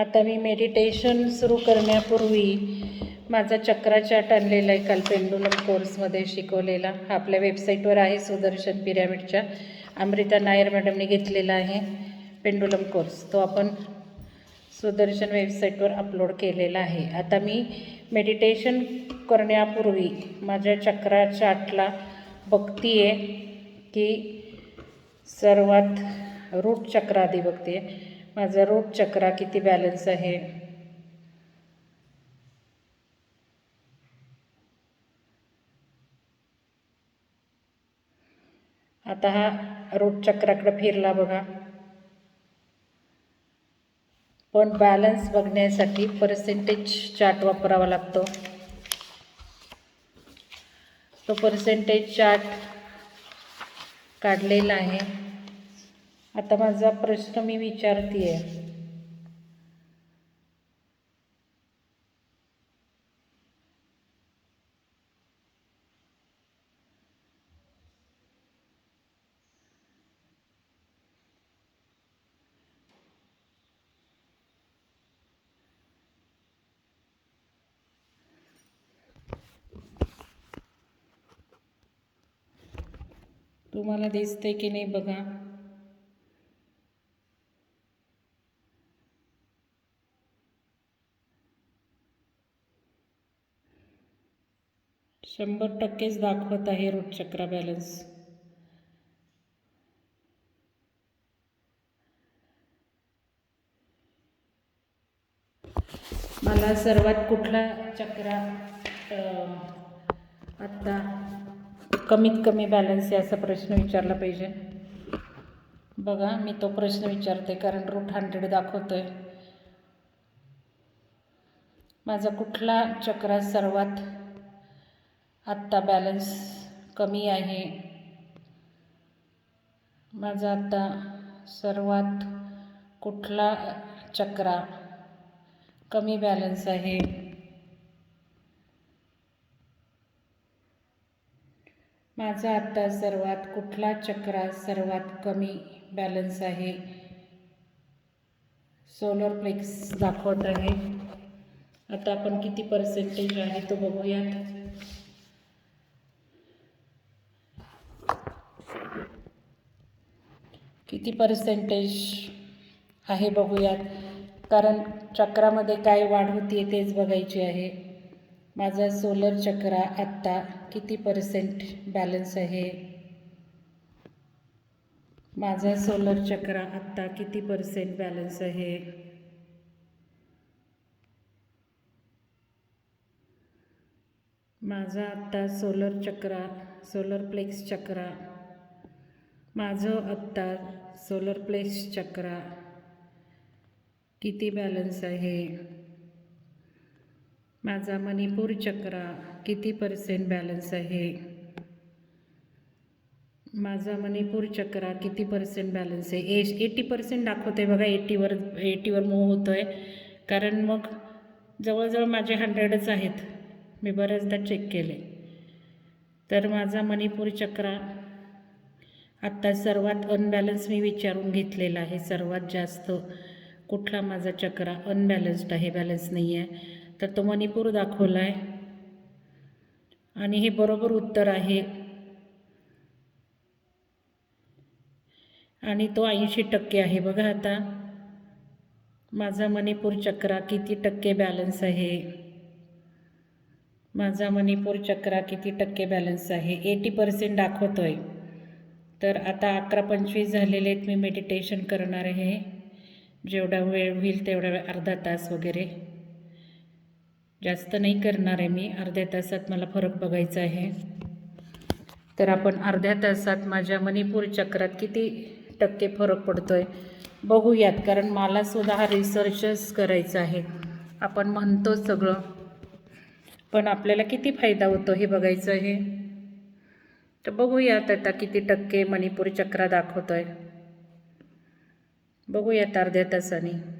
आता मी मेडिटेशन सुरू करण्यापूर्वी माझा चक्राच्या चार्ट आणलेला आहे काल पेंडुलम कोर्समध्ये शिकवलेला. हा आपल्या वेबसाईटवर आहे सुदर्शन पिरॅमिडच्या अमृता नायर मॅडमने घेतलेला आहे पेंडुलम कोर्स तो आपण सुदर्शन वेबसाईटवर अपलोड केलेला आहे. आता मी मेडिटेशन करण्यापूर्वी माझ्या चक्रा चार्टला बघती आहे की सर्वात रूट चक्राधी बघते आहे माझा रूट चक्रा किती बॅलन्स आहे? आता हा रूट चक्राकडे फिरला बघा. पण बॅलन्स बघण्यासाठी पर्सेंटेज चार्ट वापरावा लागतो. तो पर्सेंटेज चार्ट काढलेला आहे. आता माझा प्रश्न मी विचारते आहे तुम्हाला दिसते की नाही बघा? शंभर टक्केच दाखवत आहे रूट चक्रा बॅलन्स. मला सर्वात कुठला चक्रा आत्ता कमीत कमी बॅलन्स आहे असा प्रश्न विचारला पाहिजे. बघा मी तो प्रश्न विचारते कारण रूट हंड्रेड दाखवतो आहे माझा कुठला चक्रा सर्वात आत्ता बॅलन्स कमी आहे. माझा आत्ता सर्वात कुठला चक्रा कमी बॅलन्स आहे? माझा आत्ता सर्वात कुठला चक्रा सर्वात कमी बॅलन्स आहे? सोलर प्लेक्स दाखवत आहे. आता आपण किती पर्सेंटेज आहे तो बघूयात. किती पर्सेंटेज आहे बघूयात? कारण चक्रामध्ये काय वाढ होती आहे तेच बघायची आहे. माझा सोलर चक्रा आत्ता किती पर्सेंट बॅलन्स आहे? माझा सोलर चक्रा आत्ता किती पर्सेंट बॅलन्स आहे? माझा आत्ता solar chakra solar plexus chakra माझं आत्ता सोलर प्लेस चक्रा किती बॅलन्स आहे? माझा मणिपूर चक्रा किती पर्सेंट बॅलन्स आहे? माझा मणिपूर चक्रा किती पर्सेंट बॅलन्स आहे? ए एटी पर्सेंट दाखवते बघा एटीवर एटीवर मूव होतो आहे कारण मग जवळजवळ माझे हंड्रेडच आहेत. मी बऱ्याचदा चेक केले. तर माझा मणिपूर चक्रा आत्ता सर्वात अनबॅलन्स मी विचारून घेतलेला आहे सर्वात जास्त कुठला माझा चक्रा अनबॅलन्स्ड आहे बॅलन्स नाही आहे तर तो मणिपूर दाखवला आहे आणि हे बरोबर उत्तर आहे. आणि तो ऐंशी टक्के आहे. बघा आता माझा मणिपूर चक्रा किती टक्के बॅलन्स आहे? माझा मणिपूर चक्रा किती टक्के बॅलन्स आहे? एटी पर्सेंट दाखवतो आहे तर आता अकरा पंचवीस झालेले आहेत मी मेडिटेशन करणार आहे. जेवढा वेळ होईल तेवढा वेळ अर्धा तास वगैरे. जास्त नाही करणार आहे मी अर्ध्या तासात मला फरक बघायचा आहे. तर आपण अर्ध्या तासात माझ्या मणिपूर चक्रात किती टक्के फरक पडतो आहे बघूयात कारण मलासुद्धा हा रिसर्चच करायचा आहे. आपण म्हणतो सगळं. पण आपल्याला किती फायदा होतो हे बघायचं आहे. तर बघूयात आता किती टक्के मणिपूर चक्रा दाखवतो आहे बघूयात अर्ध्या तासाने.